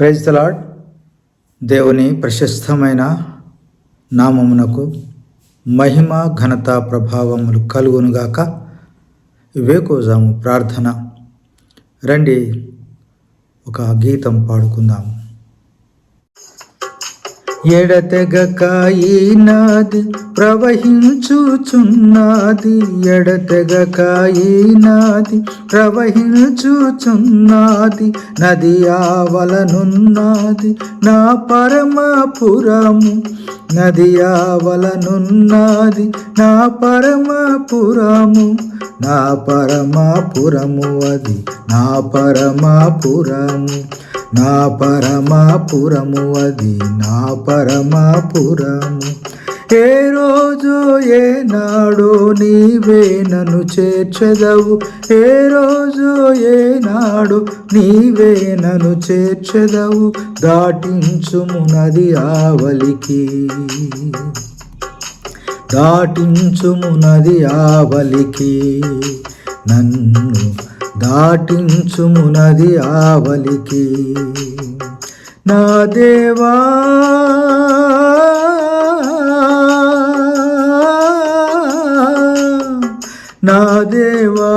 Praise తలాడ్ దేవుని ప్రశస్తమైన నామమునకు మహిమ ఘనత ప్రభావములు కలుగునుగాక వేకోజాము ప్రార్థన. రండి ఒక గీతం పాడుకుందాము. ఎడతెగక ఈనాది ప్రవహించుచున్నది. ఎడతెగక ప్రవహించుచున్నది. నది ఆవలనున్నది నా పరమపురము. నది ఆవలనున్నది నా పరమపురము. నా పరమపురము అది నా పరమపురము. నా పరమాపురము అది నా పరమాపురము. ఏ రోజు ఏ నాడు నీవే నన్ను చేర్చెదవు. ఏ రోజు ఏ నాడు నీవే నన్ను చేర్చెదవు. దాటించుము నది ఆవలికి. దాటించుము నది ఆవలికి. నన్ను దాటించుమునది ఆవలికి. నా దేవా నా దేవా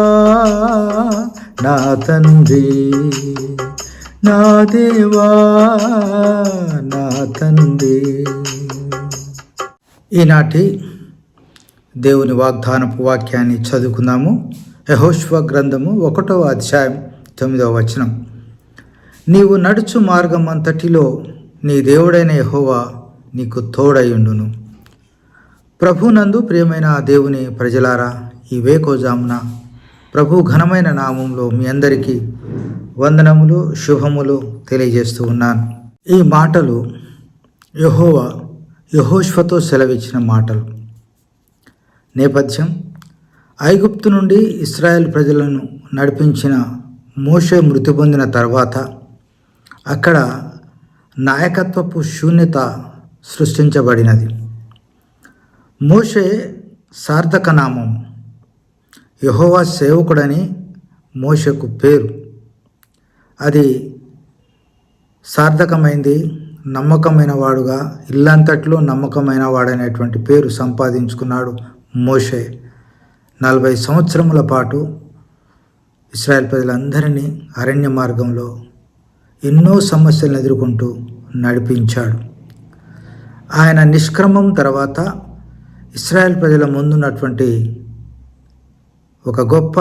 నా తండ్రి. నా దేవా నా తండ్రి. ఈనాటి దేవుని వాగ్దానపు వాక్యాన్ని చదువుకుందాము. యహోష్వ గ్రంథము ఒకటవ అధ్యాయం తొమ్మిదవ వచనం. నీవు నడుచు మార్గం అంతటిలో నీ దేవుడైన యహోవా నీకు తోడయుండును. ప్రభునందు ప్రియమైన దేవుని ప్రజలారా ఈ వేకోజామున ప్రభు ఘనమైన నామంలో మీ అందరికీ వందనములు శుభములు తెలియజేస్తూ ఉన్నాను. ఈ మాటలు యహోవా యహోష్వతో సెలవిచ్చిన మాటలు. నేపథ్యం ఐగుప్తు నుండి ఇస్రాయేల్ ప్రజలను నడిపించిన మోషే మృతి పొందిన తర్వాత అక్కడ నాయకత్వపు శూన్యత సృష్టించబడినది. మోషే సార్థక నామం యహోవా సేవకుడని మోషకు పేరు. అది సార్థకమైంది నమ్మకమైన వాడుగా ఇల్లంతట్లో నమ్మకమైన వాడనేటువంటి పేరు సంపాదించుకున్నాడు మోషే. నలభై సంవత్సరముల పాటు ఇస్రాయల్ ప్రజలందరినీ అరణ్య మార్గంలో ఎన్నో సమస్యలను ఎదుర్కొంటూ నడిపించాడు. ఆయన నిష్క్రమం తర్వాత ఇస్రాయల్ ప్రజల ముందున్నటువంటి ఒక గొప్ప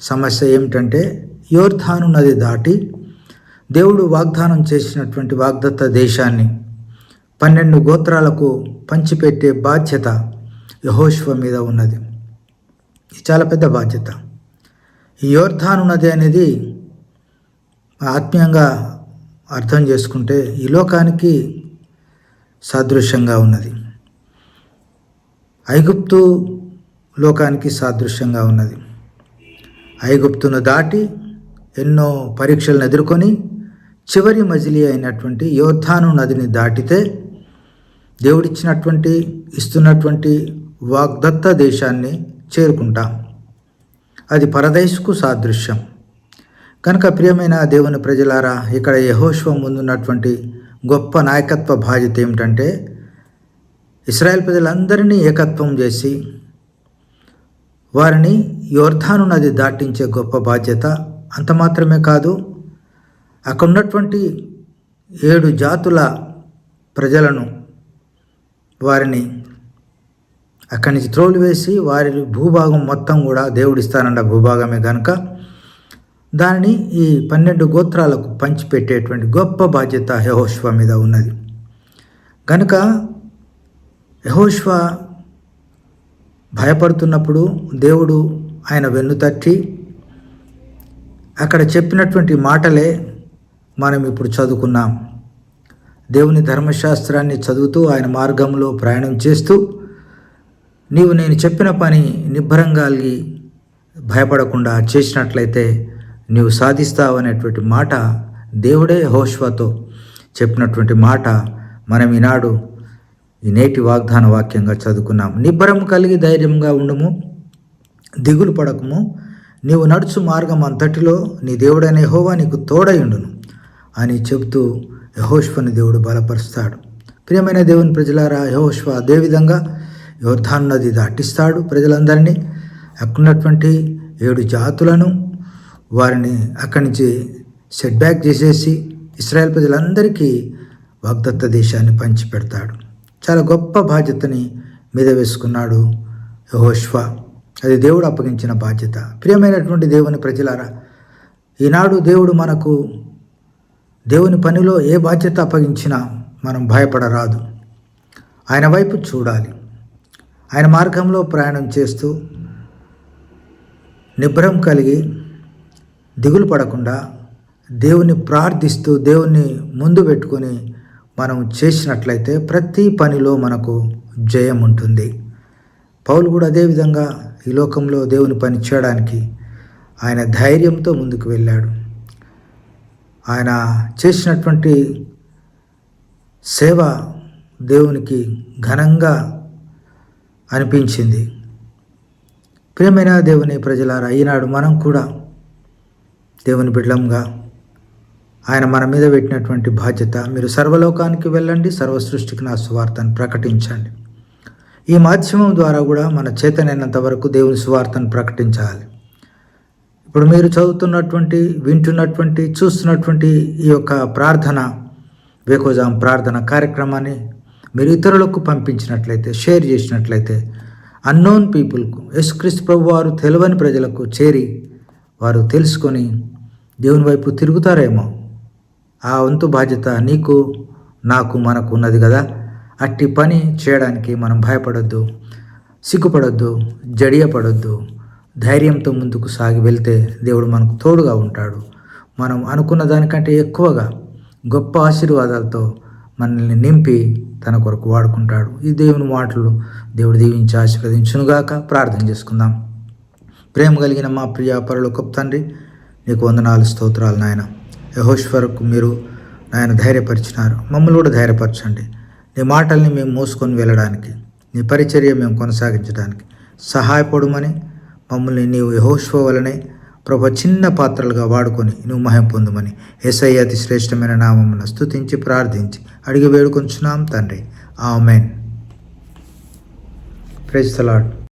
సమస్య ఏమిటంటే యోర్ధాను నది దాటి దేవుడు వాగ్దానం చేసినటువంటి వాగ్దత్త దేశాన్ని పన్నెండు గోత్రాలకు పంచిపెట్టే బాధ్యత యహోష్వ మీద ఉన్నది. ఇది చాలా పెద్ద బాధ్యత. ఈ యోర్ధాను నది అనేది ఆత్మీయంగా అర్థం చేసుకుంటే ఈ లోకానికి సాదృశ్యంగా ఉన్నది. ఐగుప్తు లోకానికి సాదృశ్యంగా ఉన్నది. ఐగుప్తును దాటి ఎన్నో పరీక్షలను ఎదుర్కొని చివరి మజిలీ అయినటువంటి యోధాను నదిని దాటితే దేవుడిచ్చినటువంటి ఇస్తున్నటువంటి వాగ్దత్త దేశాన్ని చేరుకుంటాం. అది పరదేశకు సాదృశ్యం. కనుక ప్రియమైన దేవుని ప్రజలారా ఇక్కడ యహోశ్వ ముందున్నటువంటి గొప్ప నాయకత్వ బాధ్యత ఏమిటంటే ఇస్రాయల్ ప్రజలందరినీ ఏకత్వం చేసి వారిని యోర్ధాను నది దాటించే గొప్ప బాధ్యత అంత మాత్రమే కాదు అక్కడ ఉన్నటువంటి ఏడు జాతుల ప్రజలను వారిని అక్కడి నుంచి త్రోలు వేసి వారి భూభాగం మొత్తం కూడా దేవుడిస్తానన్న భూభాగమే కనుక దానిని ఈ పన్నెండు గోత్రాలకు పంచిపెట్టేటువంటి గొప్ప బాధ్యత యహోష్వ మీద ఉన్నది. కనుక యహోష్వ భయపడుతున్నప్పుడు దేవుడు ఆయన వెన్ను తట్టి అక్కడ చెప్పినటువంటి మాటలే మనం ఇప్పుడు చదువుకున్నాం. దేవుని ధర్మశాస్త్రాన్ని చదువుతూ ఆయన మార్గంలో ప్రయాణం చేస్తూ నీవు నేను చెప్పిన పని నిబ్బరంగా అలిగి భయపడకుండా చేసినట్లయితే నీవు సాధిస్తావు అనేటువంటి మాట దేవుడే హోష్వాతో చెప్పినటువంటి మాట మనం ఈనాడు ఈ నేటి వాగ్దాన వాక్యంగా చదువుకున్నాం. నిబ్బరం కలిగి ధైర్యంగా ఉండము దిగులు పడకము. నీవు నడుచు మార్గం అంతటిలో నీ దేవుడైన యహోవా నీకు తోడయుండును అని చెబుతూ యహోష్వని దేవుడు బలపరుస్తాడు. ప్రియమైన దేవుని ప్రజలారా యహోష్వ అదేవిధంగా యోర్ధాన్ నది దాటిస్తాడు ప్రజలందరినీ. అక్కడున్నటువంటి ఏడు జాతులను వారిని అక్కడి నుంచి సెట్ బ్యాక్ చేసేసి ఇస్రాయల్ ప్రజలందరికీ వాగ్దత్త దేశాన్ని పంచిపెడతాడు. చాలా గొప్ప బాధ్యతని మీద వేసుకున్నాడు యహోష్వ. అది దేవుడు అప్పగించిన బాధ్యత. ప్రియమైనటువంటి దేవుని ప్రజలారా ఈనాడు దేవుడు మనకు దేవుని పనిలో ఏ బాధ్యత అప్పగించినా మనం భయపడరాదు. ఆయన వైపు చూడాలి. ఆయన మార్గంలో ప్రయాణం చేస్తూ నిబ్రం కలిగి దిగులు పడకుండా దేవుని ప్రార్థిస్తూ దేవుణ్ణి ముందు పెట్టుకొని మనం చేసినట్లయితే ప్రతి పనిలో మనకు జయం ఉంటుంది. పౌలు కూడా అదేవిధంగా ఈ లోకంలో దేవుని పని చేయడానికి ఆయన ధైర్యంతో ముందుకు వెళ్ళాడు. ఆయన చేసినటువంటి సేవ దేవునికి ఘనంగా అనిపించింది. ప్రేమైన దేవుని ప్రజలారా ఈనాడు మనం కూడా దేవుని బిడ్డంగా ఆయన మన మీద పెట్టినటువంటి బాధ్యత మీరు సర్వలోకానికి వెళ్ళండి సర్వ సృష్టికి నా సువార్తను ప్రకటించండి. ఈ మాధ్యమం ద్వారా కూడా మన చేతనైనంత వరకు దేవుని సువార్తను ప్రకటించాలి. ఇప్పుడు మీరు చదువుతున్నటువంటి వింటున్నటువంటి చూస్తున్నటువంటి ఈ యొక్క ప్రార్థన వేకోజాం ప్రార్థన కార్యక్రమాన్ని మీరు ఇతరులకు పంపించినట్లయితే షేర్ చేసినట్లయితే అన్నోన్ పీపుల్కు యశుక్రీస్తు ప్రభు వారు తెలియని ప్రజలకు చేరి వారు తెలుసుకొని దేవుని వైపు తిరుగుతారేమో. ఆ వంతు బాధ్యత నీకు నాకు మనకు ఉన్నది కదా. అట్టి పని చేయడానికి మనం భయపడొద్దు సిగ్గుపడొద్దు జడియపడొద్దు. ధైర్యంతో ముందుకు సాగి వెళ్తే దేవుడు మనకు తోడుగా ఉంటాడు. మనం అనుకున్న దానికంటే ఎక్కువగా గొప్ప ఆశీర్వాదాలతో మనల్ని నింపి తన కొరకు వాడుకుంటాడు. ఈ దేవుని మాటలు దేవుడు దీవించి ఆశీర్వదించునుగాక. ప్రార్థన చేసుకుందాం. ప్రేమ కలిగిన మా ప్రియ పరలోకపు తండ్రి నీకు వందనాలు స్తోత్రాలు నాయన. యహోశ్వరకు మీరు నాయన ధైర్యపరిచినారు. మమ్మల్ని కూడా ధైర్యపరచండి. నీ మాటల్ని మేము మోసుకొని వెళ్ళడానికి నీ పరిచర్య మేము కొనసాగించడానికి సహాయపడమని మమ్మల్ని నీవు యహోశ్వ వలనే ప్రభు చిన్న పాత్రలుగా వాడుకొని నువ్వు మహిం పొందమని. ఎస్ఐ అతి శ్రేష్టమైన నామమును స్థుతించి ప్రార్థించి అడిగి వేడుకొంచున్నాం తండ్రి. ఆమెన్. Praise the lord.